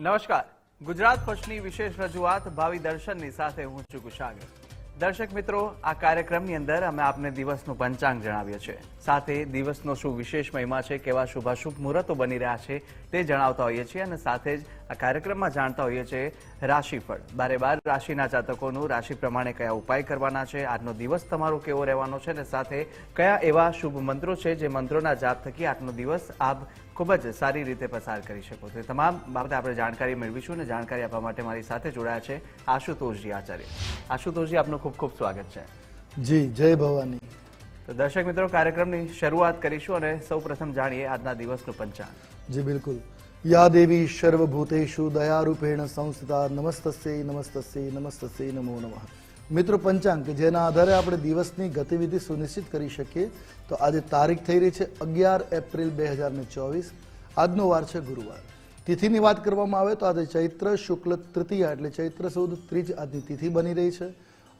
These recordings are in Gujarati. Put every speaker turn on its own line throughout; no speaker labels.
નમસ્કાર. ગુજરાત પક્ષની વિશેષ રજૂઆત ભાવિ દર્શનની સાથે હું છું કુશાગર. દર્શક મિત્રો, આ કાર્યક્રમની અંદર અમે આપને દિવસનું પંચાંગ જણાવીએ છીએ. સાથે દિવસનો શું વિશેષ મહિમા છે, કેવા શુભાશુભ મુહૂર્તો બની રહ્યા છે, તે જણાવતા હોઈએ છીએ અને સાથે જ આ કાર્યક્રમમાં જાણતા હોઈએ છીએ રાશિફળ. બારે બાર રાશિના જાતકોનું રાશિ પ્રમાણે કયા ઉપાય કરવાના છે, આજનો દિવસ તમારો કેવો રહેવાનો છે અને સાથે કયા એવા શુભ મંત્રો છે જે મંત્રોના જાપ થકી આજનો દિવસ આપ ખૂબ જ સારી રીતે પસાર કરી શકો તો તમામ બાબતે આપણે જાણકારી મેળવીશું અને જાણકારી આપવા માટે મારી સાથે જોડાયા છે આશુતોષજી આચાર્ય. આશુતોષજી આપનું ખૂબ ખૂબ સ્વાગત છે.
જી જય ભવાની.
તો દર્શક મિત્રો કાર્યક્રમની શરૂઆત કરીશું અને સૌ પ્રથમ જાણીએ આજના દિવસનું પંચાંગ.
જી બિલકુલ. યા દેવી સર્વભૂતેશુ દયારૂપેણ સંસ્થિતા નમસ્તસ્ય નમસ્તસ્ય નમસ્તસ્ય નમો નમઃ. મિત્રો પંચાંગ, કે જેના આધારે આપણે દિવસની ગતિવિધિ સુનિશ્ચિત કરી શકીએ, તો આજે તારીખ થઈ રહી છે અગિયાર એપ્રિલ બે હજાર ને ચોવીસ. આજનો વાર છે ગુરુવાર. તિથિની વાત કરવામાં આવે તો આજે ચૈત્ર, શુક્લ તૃતીયા એટલે ચૈત્ર સુદ ત્રીજ આજની તિથિ બની રહી છે.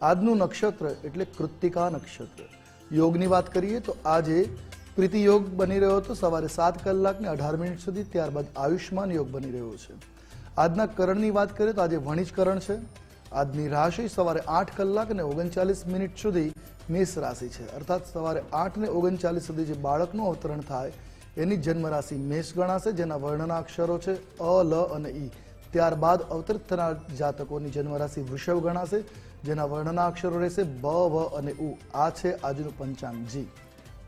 આજનું નક્ષત્ર એટલે કૃત્તિકા નક્ષત્ર. યોગની વાત કરીએ તો આજે પ્રીતિ યોગ બની રહ્યો હતો. સવારે સાત કલાક ને અઢાર મિનિટ સુધી ત્યારબાદ આયુષ્માન યોગ બની રહ્યો છે. આજના કરણની વાત કરીએ તો આજે વણિજ કરણ છે. આજની રાશિ સવારે આઠ કલાક અને ઓગણચાલીસ મિનિટ સુધી મેષ રાશિ છે. અર્થાત સવારે આઠ ને ઓગણચાલીસ સુધી જે બાળકનું અવતરણ થાય, એની જન્મ રાશિ મેષ ગણાશે, જેના વર્ણના અક્ષરો છે અ, લ અને ઈ. ત્યારબાદ અવતરિત થનાર જાતકોની જન્મ રાશિ વૃષભ ગણાશે, જેના વર્ણના અક્ષરો રહેશે બ, વ અને ઉ. આ છે આજનું પંચાંગ જી.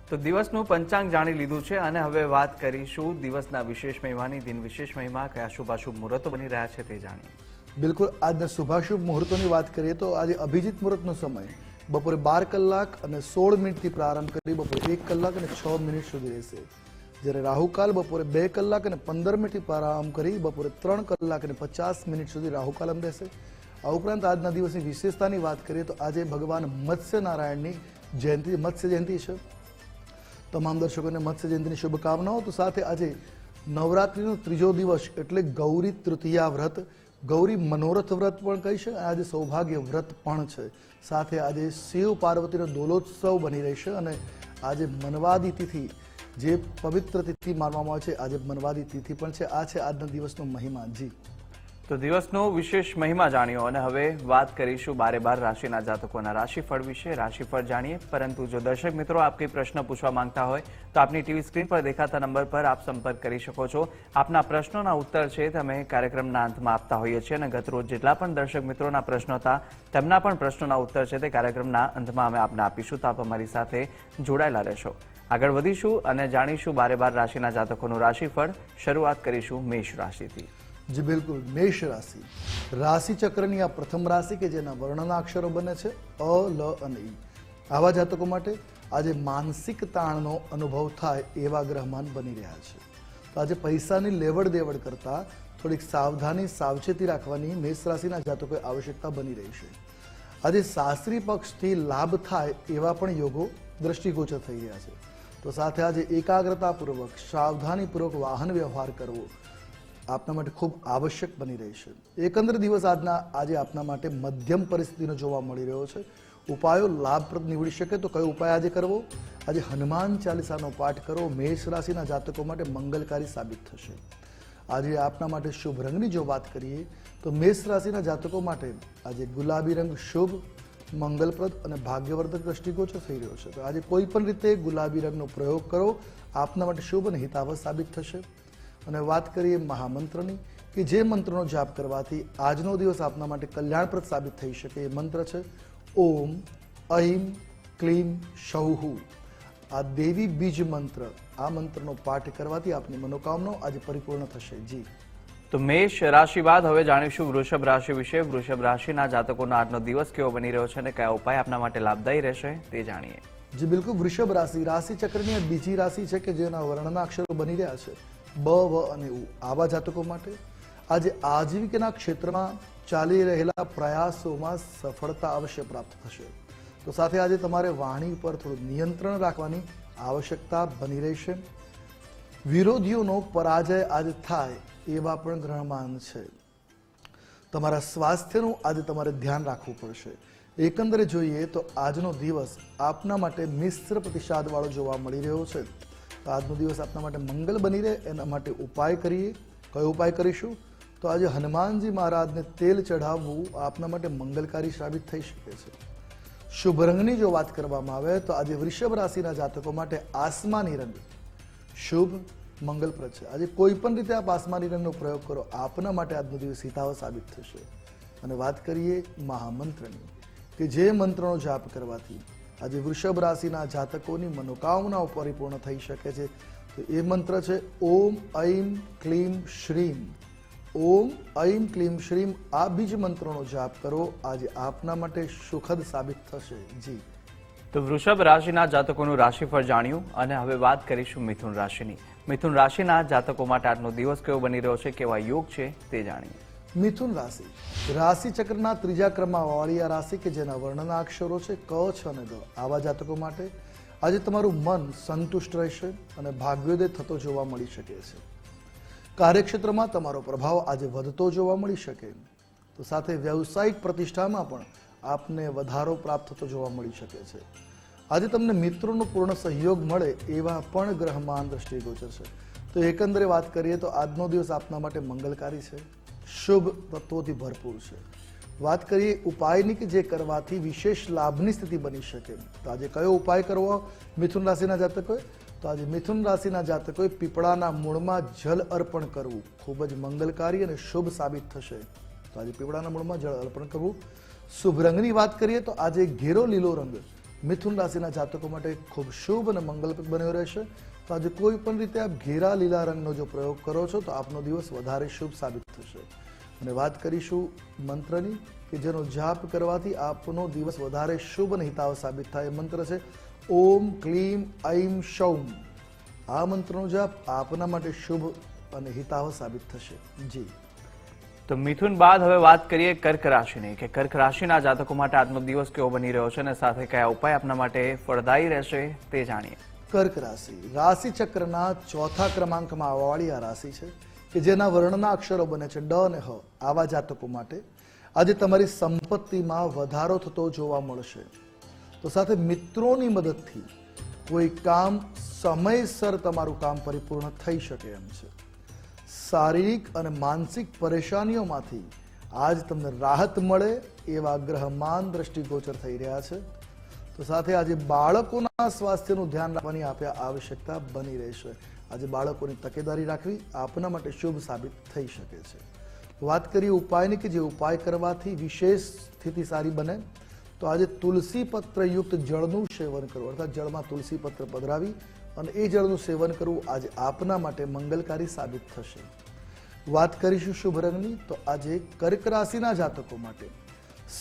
તો દિવસનું પંચાંગ જાણી લીધું છે અને હવે વાત કરીશું દિવસના વિશેષ મહિમાની દિન વિશેષ મહિમા, કયા શુભાશુભ મુહૂર્તો બની રહ્યા છે તે જાણીએ.
બિલકુલ, આજના શુભાશુભ મુહૂર્તોની વાત કરીએ તો આજે અભિજીત મુહૂર્તનો સમય. બપોરે બાર કલાક અને સોળ મિનિટથી પ્રારંભ કરી બપોરે એક કલાક અને છ મિનિટ સુધી રહેશે. જ્યારે રાહુકાલ બપોરે બે કલાક અને પંદર મિનિટથી પ્રારંભ કરી બપોરે ત્રણ કલાક અને પચાસ મિનિટ સુધી રાહુકાલમ રહેશે આ ઉપરાંત આજના દિવસની વિશેષતાની વાત કરીએ તો આજે ભગવાન મત્સ્યનારાયણની જયંતિ, મત્સ્ય જયંતિ છે. તમામ દર્શકોને મત્સ્ય જયંતિની શુભકામનાઓ. તો સાથે આજે નવરાત્રિનો ત્રીજો દિવસ એટલે ગૌરી તૃતીયા વ્રત. ગૌરી મનોરથ વ્રત પણ કહી છે આજે સૌભાગ્ય વ્રત પણ છે. સાથે આજે શિવ પાર્વતીનો દોલોત્સવ બની રહેશે અને આજે મનવાદી તિથિ, જે પવિત્ર તિથિ માનવામાં આવે છે, આજે મનવાદી તિથિ પણ છે. આ છે આજના દિવસનો મહિમા. જી.
તો દિવસનો વિશેષ મહિમા જાણ્યો અને હવે વાત કરીશું બારે બાર રાશિના જાતકોના. રાશિફળ વિશે રાશિફળ જાણીએ, પરંતુ જો દર્શક મિત્રો આપ કંઈ પ્રશ્ન પૂછવા માંગતા હોય, તો આપની ટીવી સ્ક્રીન પર દેખાતા નંબર પર આપ સંપર્ક કરી શકો છો. આપના પ્રશ્નોના ઉત્તર છે, તમે કાર્યક્રમના અંતમાં આપતા હોઈએ છીએ અને ગતરોજ જેટલા પણ દર્શક મિત્રોના પ્રશ્નો હતા, તેમના પણ પ્રશ્નોના ઉત્તર છે તે કાર્યક્રમના અંતમાં અમે આપને આપીશું. તો આપ અમારી સાથે જોડાયેલા રહેશો. આગળ વધીશું અને જાણીશું બારે બાર રાશિના જાતકોનું રાશિફળ. શરૂઆત કરીશું મેષ રાશિથી.
જી, બિલકુલ. મેષ રાશિ. રાશિ ચક્રની આ પ્રથમ રાશિ કે જેના વર્ણના અક્ષરો બને છે, અ, લ અને ઈ. આવા જાતકો માટે આજે માનસિક તાણનો અનુભવ થાય એવા ગ્રહમાન બની રહ્યા છે. તો આજે પૈસાની લેવડ દેવડ કરતા થોડીક સાવધાની, સાવચેતી રાખવાની મેષ રાશિના જાતકોએ આવશ્યકતા બની રહી છે. આજે શાસ્ત્રી પક્ષથી લાભ થાય એવા પણ યોગો દ્રષ્ટિગોચર થઈ રહ્યા છે. તો સાથે આજે એકાગ્રતાપૂર્વક, સાવધાનીપૂર્વક વાહન વ્યવહાર કરવો આપના માટે ખૂબ આવશ્યક બની રહી છે. એકંદર દિવસ આજના, આજે આપના માટે મધ્યમ પરિસ્થિતિનો જોવા મળી રહ્યો છે. ઉપાયો લાભપ્રદ નીવડી શકે તો કયો ઉપાય આજે કરવો? આજે હનુમાન ચાલીસાનો પાઠ કરો. મેષ રાશિના જાતકો માટે મંગલકારી સાબિત થશે. આજે આપના માટે શુભ રંગની જો વાત કરીએ, તો મેષ રાશિના જાતકો માટે આજે ગુલાબી રંગ શુભ, મંગલપ્રદ અને ભાગ્યવર્ધક દ્રષ્ટિગોચર થઈ રહ્યો છે. તો આજે કોઈ પણ રીતે ગુલાબી રંગનો પ્રયોગ કરો. આપના માટે શુભ અને હિતાવહ સાબિત થશે. અને વાત કરીએ મહામંત્રની કે જે મંત્રનો જાપ કરવાથી આજનો દિવસ આપના માટે કલ્યાણપ્રદ સાબિત થઈ શકે એ મંત્ર છે ઓમ અહિમ ક્લીમ શૌહુ. આ દેવી બીજ મંત્ર આ મંત્રનો પાઠ કરવાથી આપની મનોકામનાઓ આજે પરિપૂર્ણ થશે. જી.
તો મેષ રાશિ બાદ હવે જાણીશું વૃષભ રાશિ વિશે. વૃષભ રાશિના જાતકોનો આજનો દિવસ કેવો બની રહ્યો છે અને કયા ઉપાય આપના માટે લાભદાયી રહેશે તે જાણીએ.
જી બિલકુલ. વૃષભ રાશિ રાશિ ચક્રની બીજી રાશિ છે કે જેના વર્ણના અક્ષરો બની રહ્યા છે. બ, વ અને ઉ આવા જાતકો માટે આજે આજીવિકાના ક્ષેત્રમાં ચાલી રહેલા પ્રયાસોમાં સફળતા અવશ્ય પ્રાપ્ત થશે. તો સાથે આજે તમારે વાણી ઉપર થોડું નિયંત્રણ રાખવાની આવશ્યકતા બની રહેશે. વિરોધીઓનો પરાજય આજે થાય એવા પણ ગ્રહમાન છે. તમારા સ્વાસ્થ્યનું આજે તમારે ધ્યાન રાખવું પડશે. એકંદરે જોઈએ તો આજનો દિવસ આપના માટે મિશ્ર પ્રતિસાદવાળો જોવા મળી રહ્યો છે. તો આજનો દિવસ આપના માટે મંગલ બની રહે, એના માટે ઉપાય કરીએ. કયો ઉપાય કરીશું? તો આજે હનુમાનજી મહારાજને તેલ ચઢાવવું આપના માટે મંગલકારી સાબિત થઈ શકે છે. શુભ રંગની જો વાત કરવામાં આવે, તો આજે વૃષભ રાશિના જાતકો માટે આસમાની રંગ. શુભ, મંગલપ્રદ છે. આજે કોઈ પણ રીતે આપ આસમાની રંગનો પ્રયોગ કરો, આપના માટે આજનો દિવસ હિતાવ સાબિત થશે. અને વાત કરીએ મહામંત્રની, કે જે મંત્રનો જાપ કરવાથી. આજે વૃષભ રાશિના જાતકોની મનોકામનાઓ પરિપૂર્ણ થઈ શકે છે. તો એ મંત્ર છે, ઓમ ઐમ ક્લીમ શ્રીમ. ઓમ ઐમ ક્લીમ શ્રીમ, આ બીજ મંત્રનો જાપ કરો. આજે આપના માટે સુખદ સાબિત થશે. જી.
તો વૃષભ રાશિના જાતકોનું રાશિફળ જાણ્યું અને હવે વાત કરીશું મિથુન રાશિની. મિથુન રાશિના જાતકો માટે આજનો દિવસ કેવો બની રહ્યો છે, કેવા યોગ છે તે જાણીએ.
મિથુન રાશિ. રાશિ ચક્રના ત્રીજા ક્રમમાં વાળી આ રાશિ કે જેના વર્ણના અક્ષરો છે ક, છ અને ગ આવા જાતકો માટે આજે તમારું મન સંતુષ્ટ રહેશે અને ભાગ્યોદય થતો જોવા મળી શકે છે. કાર્યક્ષેત્રમાં તમારો પ્રભાવ આજે વધતો જોવા મળી શકે. તો સાથે વ્યવસાયિક પ્રતિષ્ઠામાં પણ આપને વધારો પ્રાપ્ત થતો જોવા મળી શકે છે. આજે તમને મિત્રોનો પૂર્ણ સહયોગ મળે એવા પણ ગ્રહમાન દ્રષ્ટિગોચર છે. તો એકંદરે વાત કરીએ તો આજનો દિવસ આપના માટે મંગલકારી છે. શુભ તત્વોથી ભરપૂર છે. વાત કરીએ ઉપાયની કે જે કરવાથી વિશેષ લાભની સ્થિતિ બની શકે. તો આજે કયો ઉપાય કરવો? મિથુન રાશિના જાતકોએ? તો આજે મિથુન રાશિના જાતકોએ પીપળાના મૂળમાં જલ અર્પણ કરવું ખૂબ જ મંગલકારી અને શુભ સાબિત થશે. તો આજે પીપળાના મૂળમાં જળ અર્પણ કરવું. શુભ રંગની વાત કરીએ તો આજે ઘેરો લીલો રંગ મિથુન રાશિના જાતકો માટે ખૂબ શુભ અને મંગલપ્રદ બન્યો રહેશે. તો આજે કોઈ પણ રીતે આપ ઘેરા લીલા રંગનો જો પ્રયોગ કરો છો તો આપનો દિવસ વધારે શુભ સાબિત થશે. અને વાત કરીશું મંત્રની કે જેનો જાપ કરવાથી આપનો દિવસ વધારે શુભ અને હિતાવ સાબિત થાય. એ મંત્ર છે ઓમ ક્લીમ ઐમ શૌમ. આ મંત્રનો જાપ આપના માટે શુભ અને હિતાવ સાબિત થશે. જી.
તો મિથુન બાદ હવે વાત કરીએ કર્ક રાશિની કે કર્ક રાશિના જાતકો માટે આજનો દિવસ કેવો બની રહ્યો છે અને સાથે કયા ઉપાય આપના માટે ફળદાયી રહેશે તે જાણીએ.
કર્ક રાશિ. રાશિ ચક્રના ચોથા ક્રમાંકમાં આવવાવાળી આ રાશિ છે. કે જેના વર્ણના અક્ષરો બને છે, ડ અને હ, આવા જાતકો માટે. આજે તમારી સંપત્તિમાં વધારો થતો જોવા મળશે. તો સાથે મિત્રોની મદદથી કોઈ કામ સમયસર તમારું કામ પરિપૂર્ણ થઈ શકે એમ છે. શારીરિક અને માનસિક પરેશાનીઓમાંથી આજ તમને રાહત મળે એવા ગ્રહમાન દ્રષ્ટિગોચર થઈ રહ્યા છે. તો સાથે આજે બાળકોના સ્વાસ્થ્યનું ધ્યાન રાખવાની આપે આવશ્યકતા બની રહેશે. આજે બાળકોની તકેદારી રાખવી આપના માટે શુભ સાબિત થઈ શકે છે. વાત કરીએ ઉપાયની કે જે ઉપાય કરવાથી વિશેષ સ્થિતિ સારી બને, તો આજે તુલસી પત્રયુક્ત જળનું સેવન કરવું, અર્થાત જળમાં તુલસી પત્ર પધરાવી અને એ જળનું સેવન કરવું આજે આપના માટે મંગલકારી સાબિત થશે. વાત કરીશું શુભ રંગની, તો આજે કર્ક રાશિના જાતકો માટે.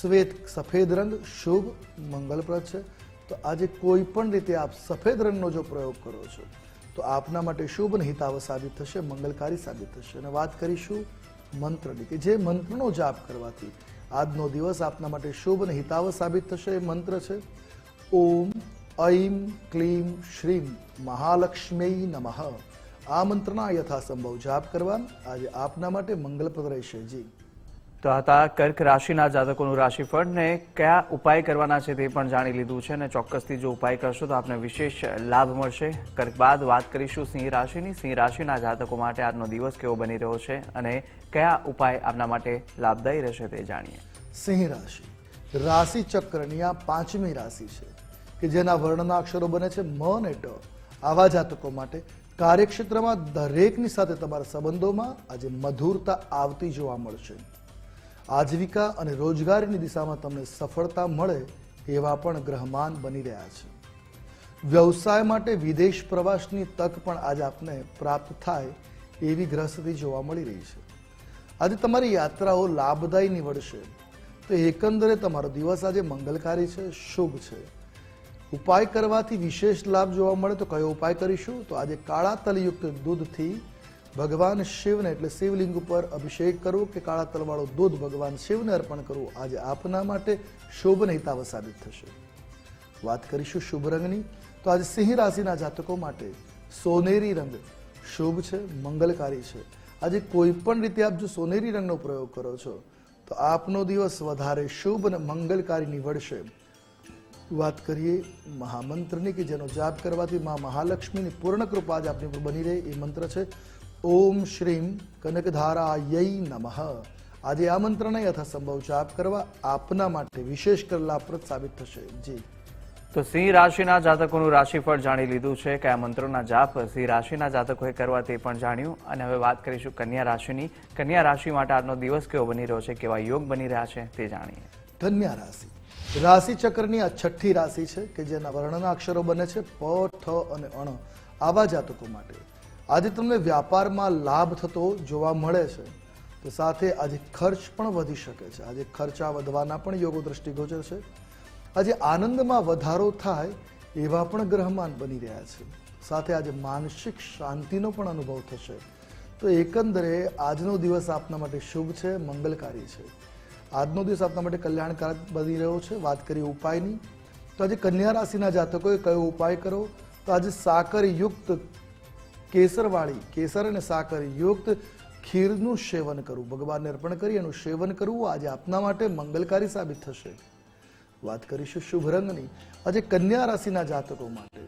શ્વેત સફેદ રંગ શુભ, મંગલપ્રદ છે. તો આજે કોઈ પણ રીતે આપ સફેદ રંગનો જો પ્રયોગ કરો છો તો આપના માટે શુભ અને હિતાવ સાબિત થશે, મંગલકારી સાબિત થશે. અને વાત કરીશું મંત્રની કે જે મંત્રનો જાપ કરવાથી. આજનો દિવસ આપના માટે શુભ અને હિતાવ સાબિત થશે, એ મંત્ર છે, ઓમ ઐમ ક્લીમ શ્રીમ મહાલક્ષ્મી નમઃ. આ મંત્રના યથાસંભવ જાપ કરવા આજે આપના માટે મંગલપ્રદ રહેશે. જી.
તો હતા કર્ક રાશિના જાતકોનું રાશિફળને કયા ઉપાય કરવાના છે તે પણ જાણી લીધું છે અને ચોક્કસથી જો ઉપાય કરશો તો આપને વિશેષ લાભ મળશે. કર્ક બાદ વાત કરીશું સિંહ રાશિની. સિંહ રાશિના જાતકો માટે આજનો દિવસ કેવો બની રહ્યો છે અને કયા ઉપાય આપના માટે લાભદાયી રહેશે તે જાણીએ.
સિંહ રાશિ. રાશિ ચક્રની આ પાંચમી રાશિ છે કે જેના વર્ણના અક્ષરો બને છે મ અને ટ. આવા જાતકો માટે કાર્યક્ષેત્રમાં દરેકની સાથે તમારા સંબંધોમાં આજે મધુરતા આવતી જોવા મળશે. આજીવિકા અને રોજગારીની દિશામાં તમને સફળતા મળે એવા પણ ગ્રહમાન બની રહ્યા છે. વ્યવસાય માટે વિદેશ પ્રવાસની તક પણ આજે આપને પ્રાપ્ત થાય એવી ગ્રહસ્થિતિ જોવા મળી રહી છે. આજે તમારી યાત્રાઓ લાભદાયી નીવડશે. તો એકંદરે તમારો દિવસ આજે મંગલકારી છે, શુભ છે. ઉપાય કરવાથી વિશેષ લાભ જોવા મળે તો કયો ઉપાય કરીશું? તો આજે કાળા તલયુક્ત દૂધથી ભગવાન શિવને, એટલે શિવલિંગ ઉપર અભિષેક કરવો કે કાળા તલવાળો દૂધ ભગવાન શિવને અર્પણ કરવું, આજે આપના માટે શુભ હિતાવ સાબિત થશે. વાત કરીશું શુભ રંગની. તો આજે સિંહ રાશિના જાતકો માટે સોનેરી રંગ શુભ છે, મંગલકારી છે. આજે કોઈ પણ રીતે આપ જો સોનેરી રંગનો પ્રયોગ કરો છો, તો આપનો દિવસ વધારે શુભ અને મંગલકારી નીવડશે. વાત કરીએ મહામંત્રની કે જેનો જાપ કરવાથી મા મહાલક્ષ્મીની પૂર્ણ કૃપા જ આપની ઉપર બની રહે, એ મંત્ર છે. ઓમ શ્રીમ કનકધારાયೈ નમઃ આજે આ મંત્રને યથાસંભવ જાપ કરવા આપના માટે વિશેષ કર લાભપ્રદ સાબિત થશે. જી.
તો સિંહ રાશિના જાતકોનું રાશિફળ જાણી લીધું છે કે આ મંત્રોના જાપ સિંહ રાશિના જાતકોએ કરવા તે પણ જાણ્યું. અને હવે વાત કરીશું કન્યા રાશિની. કન્યા રાશિ માટે આજનો દિવસ કેવો બની રહ્યો છે કેવા યોગ બની રહ્યા છે તે જાણીએ.
કન્યા રાશિ. રાશિ ચક્રની આ છઠ્ઠી રાશિ છે કે જેના વર્ણના અક્ષરો બને છે પ ઠ અને અણ આવા જાતકો માટે. આજે તમને વ્યાપારમાં લાભ થતો જોવા મળે છે. તો સાથે આજે ખર્ચ પણ વધી શકે છે. આજે ખર્ચા વધવાના પણ યોગો દ્રષ્ટિગોચર છે. આજે આનંદમાં વધારો થાય એવા પણ ગ્રહમાન બની રહ્યા છે. સાથે આજે માનસિક શાંતિનો પણ અનુભવ થશે. તો એકંદરે આજનો દિવસ આપના માટે શુભ છે, મંગલકારી છે. આજનો દિવસ આપના માટે કલ્યાણકારક બની રહ્યો છે. વાત કરીએ ઉપાયની. તો આજે કન્યા રાશિના જાતકોએ કયો ઉપાય કરો? તો આજે સાકરયુક્ત કેસરવાળી, કેસર અને સાકર યુક્ત ખીરનું સેવન કરવું. ભગવાનને અર્પણ કરી એનું સેવન કરવું આજે આપના માટે મંગલકારી સાબિત થશે. વાત કરીશું શુભ રંગની. આજે કન્યા રાશિના જાતકો માટે.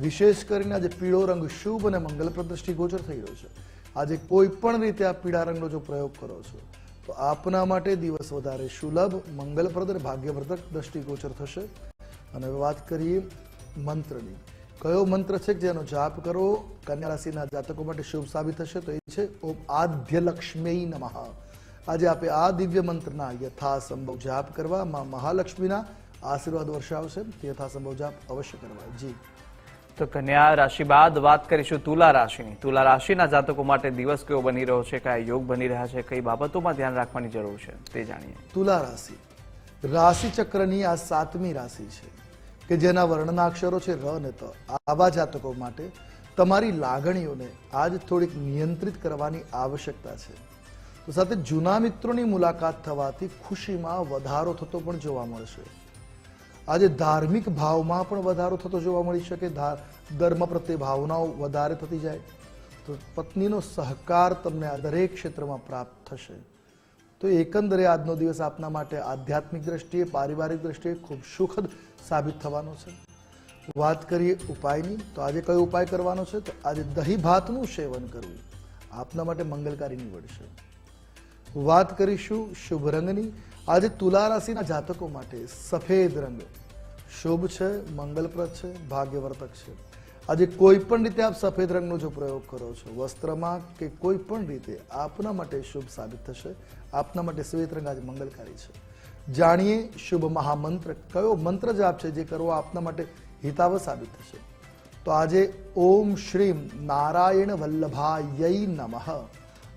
વિશેષ કરીને આજે પીળો રંગ શુભ અને મંગલપ્રદ પ્રદ્રષ્ટિગોચર થઈ રહ્યો છે. આજે કોઈ પણ રીતે આ પીળા રંગનો જો પ્રયોગ કરો છો, તો આપના માટે દિવસ વધારે સુલભ, મંગલપ્રદ ભાગ્યવર્ધક દ્રષ્ટિગોચર થશે. અને વાત કરીએ મંત્રની. કયો મંત્ર છે કે જેનો જાપ કરો? કન્યા રાશિના જાતકો માટે શુભ સાબિત થશે તો એ છે ઓમ આદ્ય લક્ષ્મી નમઃ. આજે આપે આ દિવ્ય મંત્રના યથાસંભવ જાપ કરવા માં મહાલક્ષ્મીના આશીર્વાદ વર્ષાવશે તે યથાસંભવ જાપ અવશ્ય કરવા. જી.
તો કન્યા રાશિ બાદ વાત કરીશું તુલા રાશિની. તુલા રાશિના જાતકો માટે દિવસ કેવો બની રહ્યો છે કયા યોગ બની રહ્યા છે કઈ બાબતોમાં ધ્યાન રાખવાની જરૂર છે તે જાણીએ.
તુલા રાશિ. રાશિ ચક્રની આ સાતમી રાશિ છે. કે જેના વર્ણના અક્ષરો છે ર અને ત. આવા જાતકો માટે તમારી લાગણીઓને આજ થોડીક નિયંત્રિત કરવાની આવશ્યકતા છે. તો સાથે જૂના મિત્રોની મુલાકાત થવાથી ખુશીમાં વધારો થતો પણ જોવા મળશે. આજે ધાર્મિક ભાવમાં પણ વધારો થતો જોવા મળી શકે. ધર્મ પ્રત્યે ભાવનાઓ વધારે થતી જાય. તો પત્નીનો સહકાર તમને આ દરેક ક્ષેત્રમાં પ્રાપ્ત થશે. તો એકંદરે આજનો દિવસ આપના માટે આધ્યાત્મિક દ્રષ્ટિએ, પારિવારિક દ્રષ્ટિએ ખૂબ સુખદ સાબિત થવાનો છે. વાત કરીએ ઉપાયની, તો આજે કયો ઉપાય કરવાનો છે? તો આજે દહીં ભાતનું સેવન કરવું. આપના માટે મંગલકારી નીવડશે. વાત કરીશું શુભ રંગની. આજે તુલા રાશિના જાતકો માટે સફેદ રંગ શુભ છે, મંગલપ્રદ છે, ભાગ્યવર્તક છે. આજે કોઈ પણ રીતે આપ સફેદ રંગનો જો પ્રયોગ કરો છો, વસ્ત્રમાં કે કોઈ પણ રીતે, આપના માટે શુભ સાબિત થશે. આપના માટે શ્વેત રંગ આજે મંગલકારી છે. જાણીએ શુભ મહામંત્ર. કયો મંત્ર જાપ છે જે કરવો આપના માટે હિતાવ સાબિત થશે? તો આજે ઓમ શ્રીમ નારાયણ વલ્લભાય નમઃ.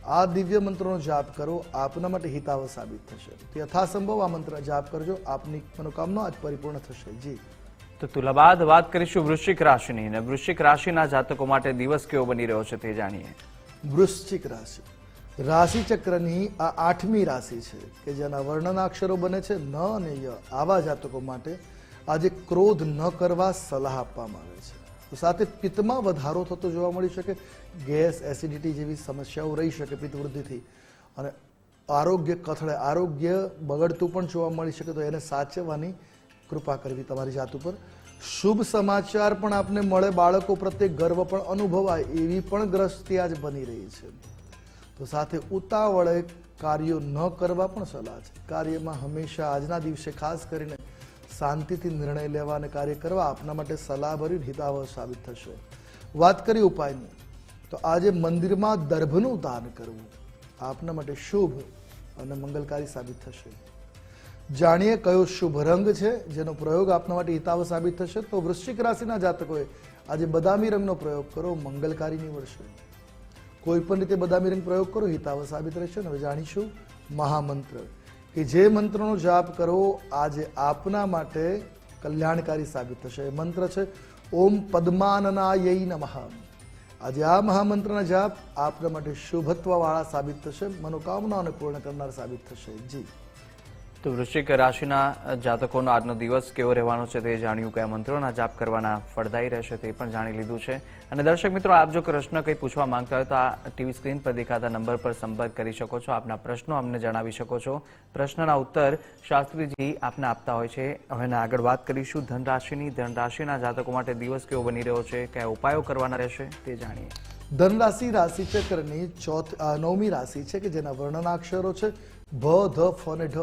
આ દિવ્ય મંત્રનો જાપ કરો આપના માટે હિતાવ સાબિત થશે. યથાસંભવ આ મંત્ર જાપ કરજો આપની મનોકામના આજ પરિપૂર્ણ થશે. જી.
તો તુલા બાદ વાત કરીશું વૃશ્ચિક રાશિની. અને વૃશ્ચિક રાશિના જાતકો માટે દિવસ કેવો બની રહ્યો છે તે જાણીએ.
વૃશ્ચિક રાશિ. રાશિ ચક્રની આ આઠમી રાશિ છે, કે જેના વર્ણના અક્ષરો બને છે, ન અને ય. આવા જાતકો માટે આજે ક્રોધ ન કરવા સલાહ આપવામાં આવે છે. સાથે પિત્તમાં વધારો થતો જોવા મળી શકે, ગેસ, એસિડિટી જેવી સમસ્યાઓ રહી શકે પિત્ત વૃદ્ધિથી અને આરોગ્ય કથળે, આરોગ્ય બગડતું પણ જોવા મળી શકે, તો એને સાચવવાની કૃપા કરવી તમારી જાત ઉપર. શુભ સમાચાર પણ આપને મળે, બાળકો પ્રત્યે ગર્વ પણ અનુભવાય, એવી પણ ગ્રસ્તી આજ બની રહી છે. તો સાથે ઉતાવળે કાર્યો ન કરવા પણ સલાહ છે. કાર્યમાં હંમેશા આજના દિવસે ખાસ કરીને શાંતિથી નિર્ણય લેવા અને કાર્ય કરવા આપના માટે સલાહભર્યું હિતાવહ સાબિત થશે. વાત કરી ઉપાયની, તો આજે મંદિરમાં દર્ભનું દાન કરવું આપના માટે શુભ અને મંગલકારી સાબિત થશે. જાણીએ કયો શુભ રંગ છે, જેનો પ્રયોગ આપના માટે હિતાવહ સાબિત થશે, તો વૃશ્ચિક રાશિના જાતકોએ આજે બદામી રંગનો પ્રયોગ કરો મંગલકારી નીવડશે કોઈ પણ રીતે બદામી રંગ પ્રયોગ કરો હિતાવ સાબિત રહેશે. હવે જાણીશું મહામંત્ર કે જે મંત્રનો જાપ કરો, આજે આપના માટે કલ્યાણકારી સાબિત થશે. એ મંત્ર છે, ઓમ પદ્માનનાય નમઃ. આજે આ મહામંત્રના જાપ આપના માટે શુભત્વવાળા સાબિત થશે. મનોકામનાઓને પૂર્ણ કરનાર સાબિત થશે. જી.
તો વૃશ્ચિક રાશિના જાતકોનો આજનો દિવસ કેવો રહેવાનો છે તે જાણ્યું કયા મંત્રોના જાપ કરવાના ફળદાયી રહેશે તે પણ જાણી લીધું છે. અને દર્શક મિત્રો, આપ જો પ્રશ્ન કંઈ પૂછવા માંગતા હોય તો આ ટીવી સ્ક્રીન પર દેખાતા નંબર પર સંપર્ક કરી શકો છો. આપના પ્રશ્નો અમને જણાવી શકો છો. પ્રશ્નના ઉત્તર શાસ્ત્રીજી આપને આપતા હોય છે. હવે આગળ વાત કરીશું. ધન રાશિની ધન રાશિના જાતકો માટે દિવસ કેવો બની રહ્યો છે, કયા ઉપાયો કરવાના રહેશે તે જાણીએ.
ધન રાશિ રાશિ ચક્રની ચોથ નવમી રાશિ છે કે જેના વર્ણનાક્ષરો છે? ભ ધ, ફ અને ઢ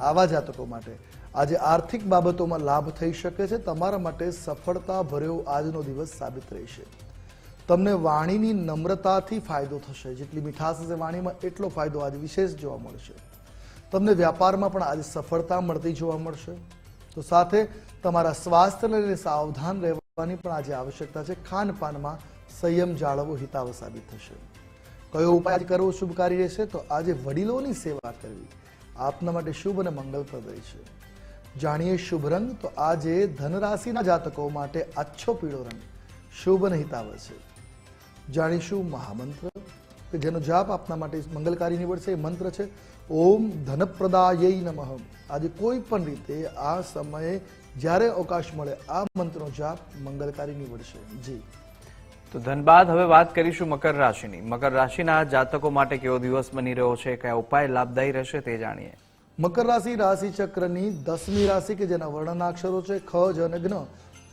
આવા જાતકો માટે. આજે આર્થિક બાબતોમાં લાભ થઈ શકે છે. તમારા માટે સફળતા ભર્યો આજનો દિવસ સાબિત રહેશે. તમને વાણીની નમ્રતાથી ફાયદો થશે. જેટલી મીઠાશ હશે વાણીમાં, એટલો ફાયદો આજે વિશેષ જોવા મળશે. તમને વ્યાપારમાં પણ આજે સફળતા મળતી જોવા મળશે. તો સાથે તમારા સ્વાસ્થ્યને લઈને સાવધાન રહેવાની પણ આજે આવશ્યકતા છે. ખાનપાનમાં સંયમ જાળવવો હિતાવ સાબિત થશે. કયો ઉપાય કરવો શુભકારી રહેશે? તો આજે વડીલોની સેવા કરવી. આપના માટે શુભ અને મંગલપ્રદ રહેશે. જાણીએ શુભ રંગ, તો આજે ધનરાશિના જાતકો માટે આછો પીળો રંગ. શુભ અને હિતાવ છે. જાણીશું મહામંત્ર, કે જેનો જાપ આપના માટે મંગલકારી નીવડશે. એ મંત્ર છે, ઓમ ધનપ્રદાય નમઃ. આજે કોઈ પણ રીતે આ સમયે જ્યારે અવકાશ મળે, આ મંત્રનો જાપ મંગલકારી નીવડશે. જી.
તો ધનબાદ હવે વાત કરીશું મકર રાશિની. મકર રાશિના જાતકો માટે કેવો દિવસ બની રહ્યો છે, કયા ઉપાય લાભદાયી રહેશે તે જાણીએ.
મકર રાશિ રાશિ ચક્રની દસમી રાશિ કે જેના વર્ણનાક્ષરો છે, ખ, જ અને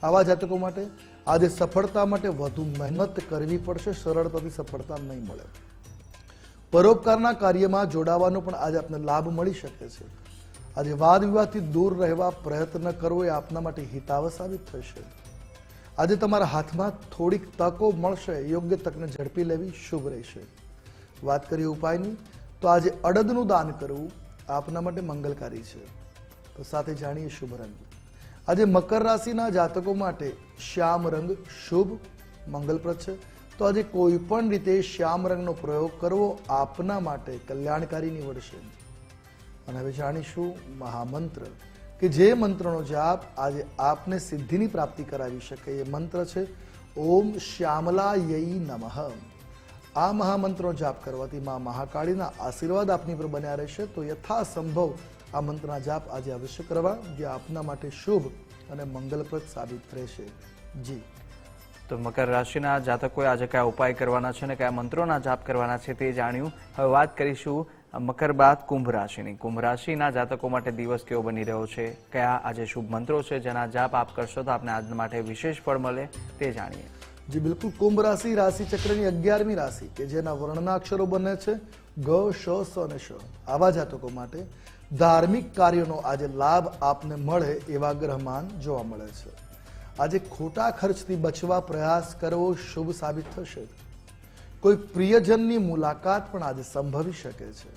આવા જાતકો માટે આજે સફળતા માટે વધુ મહેનત કરવી પડશે, સરળતાથી સફળતા નહીં મળે. પરોપકારના કાર્યમાં જોડાવાનો પણ આજે આપને લાભ મળી શકે છે. આજે વાદ વિવાદથી દૂર રહેવા પ્રયત્ન કરવો એ આપના માટે હિતાવ સાબિત થશે. આજે તમારા હાથમાં થોડીક તકો મળશે. યોગ્ય તકને ઝડપી લેવી શુભ રહેશે. વાત કરીએ ઉપાયની, તો આજે અડદનું દાન કરવું આપના માટે મંગલકારી છે. તો સાથે જાણીએ શુભ રંગ. આજે મકર રાશિના જાતકો માટે શ્યામ રંગ શુભ, મંગલપ્રદ છે. તો આજે કોઈ પણ રીતે શ્યામ રંગનો પ્રયોગ કરવો આપના માટે કલ્યાણકારી નીવડશે. અને હવે જાણીશું મહામંત્ર. કે જે મંત્રનો જાપ આજે આપને સિદ્ધિની પ્રાપ્તિ કરાવી શકે, એ મંત્ર છે, ઓમ શ્યામલાય નમઃ. આ મહામંત્રનો જાપ કરવાથી મા મહાકાળીના આશીર્વાદ આપની પર બન્યા રહેશે. તો યથાસંભવ આ મંત્રના જાપ આજે અવશ્ય કરવા, જે આપના માટે શુભ અને મંગલપ્રદ સાબિત રહેશે. જી.
તો મકર રાશિના જાતકોએ આજે કયા ઉપાય કરવાના છે અને કયા મંત્રોના જાપ કરવાના છે તે જાણ્યું. હવે વાત કરીશું મકર બાદ કુંભ રાશિની. કુંભ રાશિના જાતકો માટે દિવસ કેવો બની રહ્યો છે? કયા આજે શુભ મંત્રો છે? જેના જાપ આપ કરશો તો આપને આજ માટે વિશેષ ફળ મળે તે જાણીએ.
જી, બિલકુલ. કુંભ રાશિ રાશિ ચક્રની અગિયારમી રાશિ કે જેના વર્ણના અક્ષરો બને છે ગ, શ, સ અને શ. આવા જાતકો માટે ધાર્મિક કાર્યોનો આજે લાભ આપને મળે એવા ગ્રહમાન જોવા મળે છે. આજે ખોટા ખર્ચથી બચવા પ્રયાસ કરવો શુભ સાબિત થશે. કોઈ પ્રિયજનની મુલાકાત પણ આજે સંભવી શકે છે.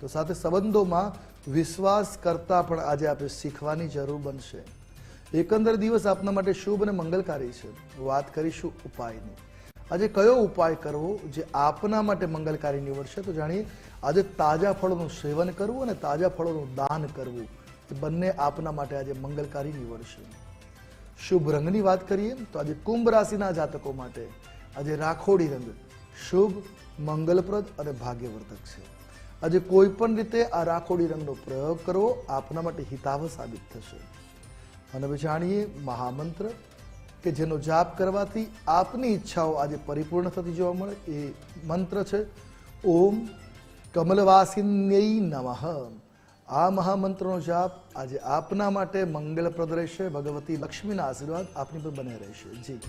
તો સાથે સંબંધોમાં વિશ્વાસ કરતા પણ આજે આપણે શીખવાની જરૂર બનશે. એકંદર દિવસ આપના માટે શુભ અને મંગલકારી છે. વાત કરીશું ઉપાયની. આજે કયો ઉપાય કરવો જે આપના માટે મંગલકારી નીવડશે? તો જાણીએ, આજે તાજા ફળોનું સેવન કરવું અને તાજા ફળોનું દાન કરવું, એ બંને આપના માટે આજે મંગલકારી નીવડશે. શુભ રંગની વાત કરીએ, તો આજે કુંભ રાશિના જાતકો માટે આજે રાખોડી રંગ શુભ, મંગલપ્રદ અને ભાગ્યવર્ધક છે. આજે કોઈ પણ રીતે આ રાખોડી રંગનો પ્રયોગ કરવો આપના માટે હિતાવ સાબિત થશે. અને હવે જાણીએ મહામંત્ર કે જેનો જાપ કરવાથી આપની ઈચ્છાઓ આજે પરિપૂર્ણ થતી જોવા મળે. એ મંત્ર છે, ઓમ કમલવાસિન્યય નમઃ આ મહામંત્રનો જાપ આજે આપના માટે મંગલપ્રદ રહેશે. ભગવતી લક્ષ્મીના આશીર્વાદ આપની પર બને રહેશે. જી.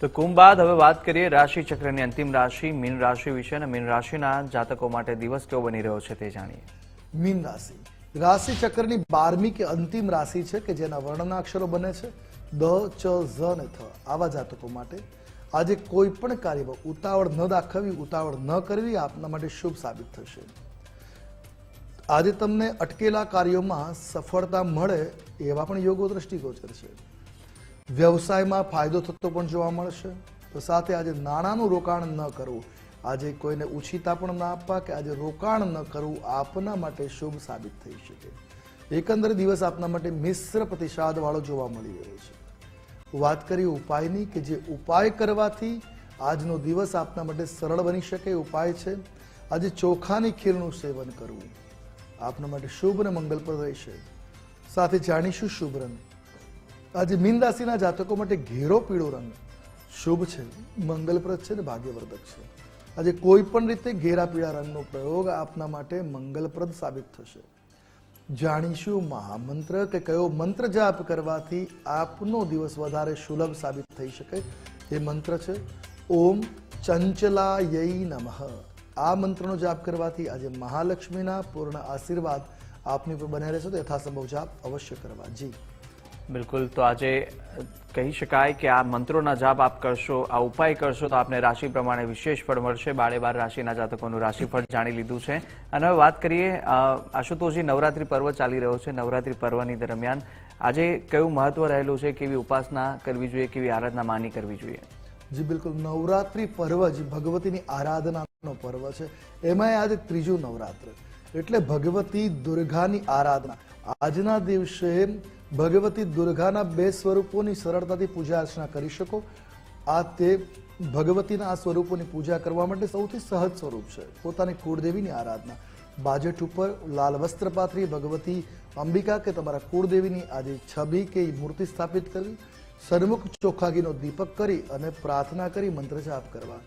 તો કુંભ બાદ હવે વાત કરીએ રાશિ ચક્રની અંતિમ રાશિ, મીન રાશિ વિશે અને મીન રાશિના જાતકો માટે દિવસ કેવો બની રહ્યો છે તે જાણીએ.
મીન રાશિ. રાશિ ચક્રની બારમી કે અંતિમ રાશિ છે કે જેના વર્ણના અક્ષરો બને છે? દ, ચ, ઝ ને થ. આવા જાતકો માટે આજે કોઈ પણ કાર્યમાં ઉતાવળ ન દાખવવી, ઉતાવળ ન કરવી આપના માટે શુભ સાબિત થશે. આજે તમને અટકેલા કાર્યોમાં સફળતા મળે એવા પણ યોગો દ્રષ્ટિગોચર છે. વ્યવસાયમાં ફાયદો થતો પણ જોવા મળશે. તો સાથે આજે નાણાંનું રોકાણ ન કરવું. આજે કોઈને ઉછીતા પણ ના આપવા કે આજે રોકાણ ન કરવું આપના માટે શુભ સાબિત થઈ શકે. એકંદર દિવસ આપના માટે મિશ્ર પ્રતિસાદ વાળો જોવા મળી રહ્યો છે. વાત કરીએ ઉપાયની કે જે ઉપાય કરવાથી આજનો દિવસ આપના માટે સરળ બની શકે ઉપાય છે. આજે ચોખાની ખીરનું સેવન કરવું. આપના માટે શુભ અને મંગલપ્રદ રહેશે. સાથે જાણીશું શુભ રંગ. આજે મીન રાશિના જાતકો માટે ઘેરો પીળો રંગ શુભ છે, મંગલપ્રદ છે ને ભાગ્યવર્ધક છે. આજે કોઈ પણ રીતે ઘેરા પીળા રંગનો પ્રયોગ આપના માટે મંગલપ્રદ સાબિત થશે. જાણીશું મહામંત્ર કે કયો મંત્ર જાપ કરવાથી આપનો દિવસ વધારે સુલભ સાબિત થઈ શકે? એ મંત્ર છે, ઓમ ચંચલાયೈ નમઃ. આ મંત્રનો જાપ કરવાથી આજે મહાલક્ષ્મીના પૂર્ણ આશીર્વાદ આપની ઉપર બન્યા રહેશે તો યથાસંભવ જાપ અવશ્ય કરવા. જી.
બિલકુલ. તો આજે કહી શકાય કે આ મંત્રોના જાપ આપ કરશો, આ ઉપાય કરશો, તો આપને રાશિ પ્રમાણે વિશેષ ફળ મળશે. બારે બાર રાશિના જાતકોનું રાશિફળ જાણી લીધું છે. અને હવે વાત કરીએ આશુતોષજી, નવરાત્રિ પર્વ ચાલી રહ્યો છે. નવરાત્રિ પર્વની દરમિયાન આજે કયું મહત્વ રહેલું છે? કેવી ઉપાસના કરવી જોઈએ? કેવી આરાધના માની કરવી જોઈએ?
જી, બિલકુલ. નવરાત્રિ પર્વ જે ભગવતીની આરાધનાનો પર્વ છે. એમાં આજે ત્રીજું નવરાત્ર. એટલે ભગવતી દુર્ગાની આરાધના. આજના દિવસે ભગવતી દુર્ગાના બે સ્વરૂપોની સરળતાથી પૂજા અર્ચના કરી શકો. આ તે ભગવતીના આ સ્વરૂપોની પૂજા કરવા માટે સૌથી સહજ સ્વરૂપ છે. પોતાની કુળદેવીની આરાધના. બાજેટ ઉપર લાલ વસ્ત્ર પાથરી ભગવતી અંબિકા કે તમારા કુળદેવીની આજે છબી કે મૂર્તિ સ્થાપિત કરવી. સન્મુખ ચોખાગીનો દીપક કરી અને પ્રાર્થના કરી મંત્ર જાપ કરવા.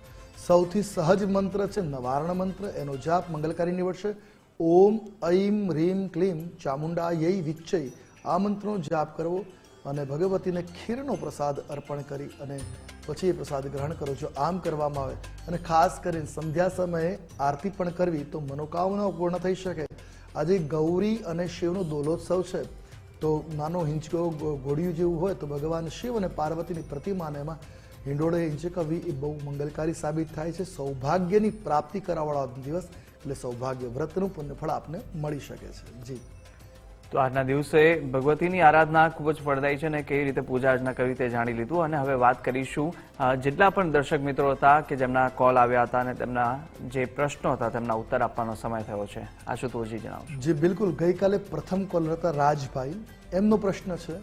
સૌથી સહજ મંત્ર છે નવારણ મંત્ર. એનો જાપ મંગલકારી નીવડશે. ઓમ ઐમ રીમ ક્લીમ ચામુંડા યૈ વિચ્ચય આ મંત્રનો જાપ કરવો અને ભગવતીને ખીરનો પ્રસાદ અર્પણ કરી અને પછી એ પ્રસાદ ગ્રહણ કરો. છો આમ કરવામાં આવે અને ખાસ કરીને સંધ્યા સમયે આરતી પણ કરવી તો મનોકામનાઓ પૂર્ણ થઈ શકે. આજે ગૌરી અને શિવનો દોલોત્સવ છે. તો નાનો હિંચકો ઘોડિયું જેવું હોય તો ભગવાન શિવ અને પાર્વતીની પ્રતિમાને એમાં હિંડોળે હિંચકવી એ બહુ મંગલકારી સાબિત થાય છે. સૌભાગ્યની પ્રાપ્તિ કરાવવાળો દિવસ એટલે સૌભાગ્ય વ્રતનું પુણ્યફળ આપને મળી શકે છે. જી.
તો આજના દિવસે ભગવતીની આરાધના ખૂબ જ ફળદાયી છે અને કેવી રીતે પૂજા અર્ચના કરવી તે જાણી લીધું અને હવે વાત કરીશું જેટલા પણ દર્શક મિત્રો હતા કે જેમના કોલ આવ્યા હતા અને તેમના જે પ્રશ્નો હતા તેમના ઉત્તર આપવાનો સમય થયો છે. આશુતોષજી જણાવશો.
જી બિલકુલ. ગઈકાલે પ્રથમ કોલ હતા રાજભાઈ. એમનો પ્રશ્ન છે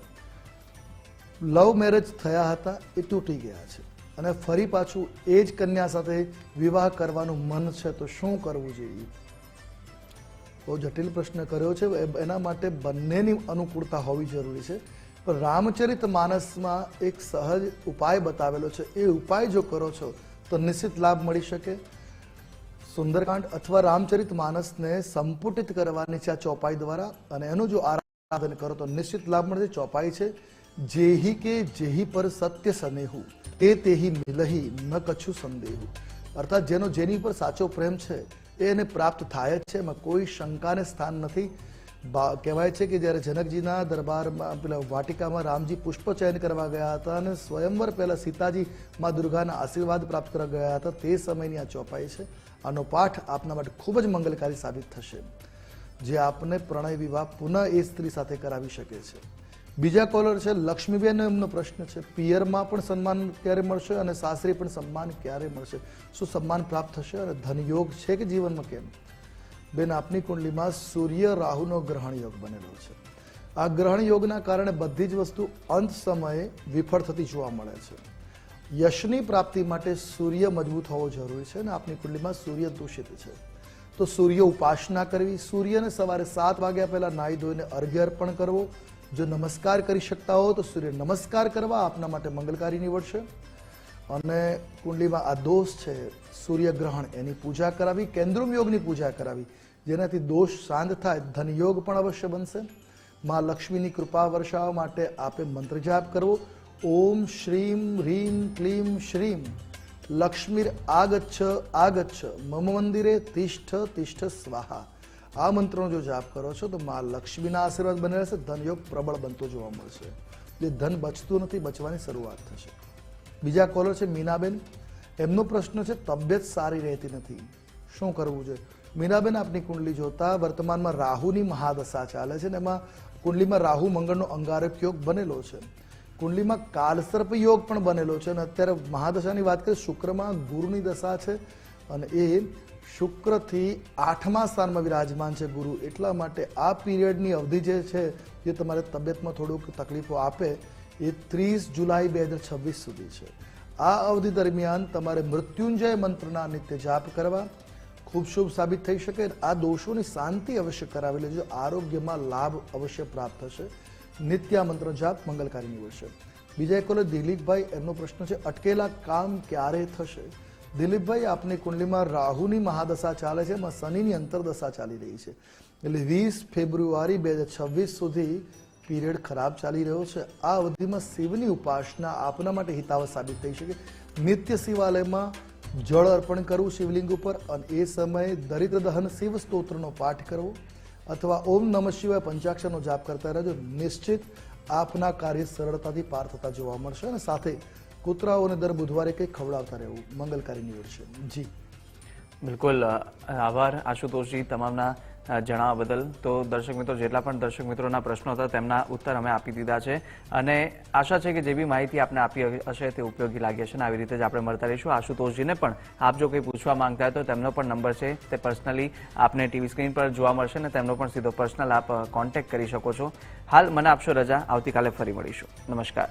લવ મેરેજ થયા હતા એ તૂટી ગયા છે. અને ફરી પાછું એ જ કન્યા સાથે વિવાહ કરવાનું મન છે તો શું કરવું જોઈએ? બહુ જટિલ પ્રશ્ન કર્યો છે. એના માટે બંનેની અનુકૂળતા હોવી જરૂરી છે. પણ રામચરિત માનસમાં એક સહજ ઉપાય બતાવેલો છે. એ ઉપાય જો કરો છો, તો નિશ્ચિત લાભ મળી શકે. સુંદરકાંડ અથવા રામચરિત માનસને સંપુટિત કરવાની છે આ ચોપાઈ દ્વારા. અને એનું જો આરાધન કરો તો નિશ્ચિત લાભ મળશે ચોપાઈ છે. જેહી કે જેહી પર સત્ય સનેહુ તે તેહી મિલહી ન કછું સંદેહુ અર્થાત જેનો જેની પર સાચો પ્રેમ છે એને પ્રાપ્ત થાય જ છે એમાં કોઈ શંકાને સ્થાન નથી કહેવાય છે કે જ્યારે જનકજીના દરબારમાં, પેલા વાટિકામાં રામજી પુષ્પ ચયન કરવા ગયા હતા અને સ્વયંવર પહેલાં સીતાજી માં દુર્ગાના આશીર્વાદ પ્રાપ્ત કરવા ગયા હતા, તે સમયની આ ચોપાઈ છે. આનો પાઠ આપના માટે ખૂબ જ મંગલકારી સાબિત થશે. જે આપને પ્રણય વિવાહ પુનઃ એ સ્ત્રી સાથે કરાવી શકે છે. બીજા કોલર છે લક્ષ્મીબેન એમનો પ્રશ્ન છે. પિયરમાં પણ સન્માન ક્યારે મળશે અને સાસરી પણ સન્માન ક્યારે મળશે? શું સન્માન પ્રાપ્ત થશે અને ધનયોગ છે કે જીવનમાં કેમ? બેન, આપની કુંડલીમાં સૂર્ય રાહુનો ગ્રહણ યોગ બનેલો છે. આ ગ્રહણ યોગના કારણે બધી જ વસ્તુ અંત સમયે વિફળ થતી જોવા મળે છે. યશની પ્રાપ્તિ માટે સૂર્ય મજબૂત હોવો જરૂરી છે અને આપની કુંડલીમાં સૂર્ય દૂષિત છે. તો સૂર્ય ઉપાસના કરવી, સૂર્યને સવારે સાત વાગ્યા પહેલાં નાહી ધોઈને અર્ઘ્ય અર્પણ કરવો જો નમસ્કાર કરી શકતા હો તો સૂર્ય નમસ્કાર કરવા આપના માટે મંગલકારી નીવડશે. અને કુંડલીમાં આ દોષ છે, સૂર્યગ્રહણ, એની પૂજા કરાવી, કેન્દ્રુમ યોગની પૂજા કરાવી. જેનાથી દોષ શાંત થાય ધનયોગ પણ અવશ્ય બનશે. માં લક્ષ્મીની કૃપા વર્ષાવા માટે આપે મંત્ર જાપ કરવો. ઓમ શ્રીમ હ્રીમ ક્લીમ શ્રીમ. લક્ષ્મીર આગચ્છ આગચ્છ. મમ મંદિરે તિષ્ઠ તિષ્ઠ સ્વાહા. આ મંત્રનો જો જાપ કરો છો, તો મા લક્ષ્મીના આશીર્વાદ બને રહેશે ધનયોગ પ્રબળ બનતો જોવા મળશે જે ધન બચતું નથી, બચવાની શરૂઆત થશે. બીજા કોલર છે મીનાબેન. એમનો પ્રશ્ન છે, તબિયત સારી રહેતી નથી. શું કરવું જોઈએ? મીનાબેન, આપની કુંડલી જોતા વર્તમાનમાં રાહુની મહાદશા ચાલે છે ને એમાં કુંડલીમાં રાહુ મંગળનો અંગારક યોગ બનેલો છે. કુંડલીમાં કાલસર્પ યોગ પણ બનેલો છે અને અત્યારે મહાદશાની વાત કરીએ, શુક્રમાં ગુરુની દશા છે. અને એ શુક્રથી આઠમા સ્થાનમાં વિરાજમાન છે ગુરુ. એટલા માટે આ પીરિયડની અવધિ જે છે, જે તમારે તબિયતમાં થોડુંક તકલીફો આપે, એ ત્રીસ જુલાઈ બે હજાર છવ્વીસ સુધી છે. આ અવધિ દરમિયાન તમારે મૃત્યુંજય મંત્રના નિત્ય જાપ કરવા. ખૂબ શુભ સાબિત થઈ શકે. આ દોષોની શાંતિ અવશ્ય કરાવી લેજો. આરોગ્યમાં લાભ અવશ્ય પ્રાપ્ત થશે. નિત્ય મંત્ર જાપ મંગલકારી નીવડશે બીજા એક કોલે દિલીપભાઈ, એમનો પ્રશ્ન છે, અટકેલા કામ ક્યારે થશે? દિલીપભાઈ, આપની કુંડલીમાં રાહુની મહાદશા ચાલે છે, એમાં શનિની અંતરદશા ચાલી રહી છે. એટલે વીસ ફેબ્રુઆરી બે હજાર છવ્વીસ સુધી પીરિયડ ખરાબ ચાલી રહ્યો છે. આ અવધિમાં શિવની ઉપાસના આપના માટે હિતાવ સાબિત થઈ શકે. નિત્ય શિવાલયમાં જળ અર્પણ કરવું શિવલિંગ ઉપર અને એ સમયે દરિદ્ર દહન શિવ સ્તોત્રનો પાઠ કરવો અથવા ઓમ નમઃ શિવાય પંચાક્ષરનો જાપ કરતા રહેજો. નિશ્ચિત આપના કાર્ય સરળતાથી પાર થતા જોવા મળશે અને સાથે કૂતરાઓને દર બુધવારે કંઈક ખવડાવતા રહેવું મંગલકારી નીવડશે જી.
બિલકુલ આભાર આશુતોષજી તમામના જણાવવા બદલ. તો દર્શક મિત્રો, જેટલા પણ દર્શક મિત્રોના પ્રશ્નો હતા, તેમના ઉત્તર અમે આપી દીધા છે. અને આશા છે કે જે બી માહિતી આપને આપી હશે તે ઉપયોગી લાગી હશે અને આવી રીતે જ આપણે મળતા રહીશું. આશુતોષજીને પણ આપ જો કંઈ પૂછવા માંગતા હોય તો તેમનો પણ નંબર છે, તે પર્સનલી આપને ટીવી સ્ક્રીન પર જોવા મળશે અને તેમનો પણ સીધો પર્સનલ આપ કોન્ટેક્ટ કરી શકો છો. હાલ મને આપશો રજા, આવતીકાલે ફરી મળીશું. નમસ્કાર.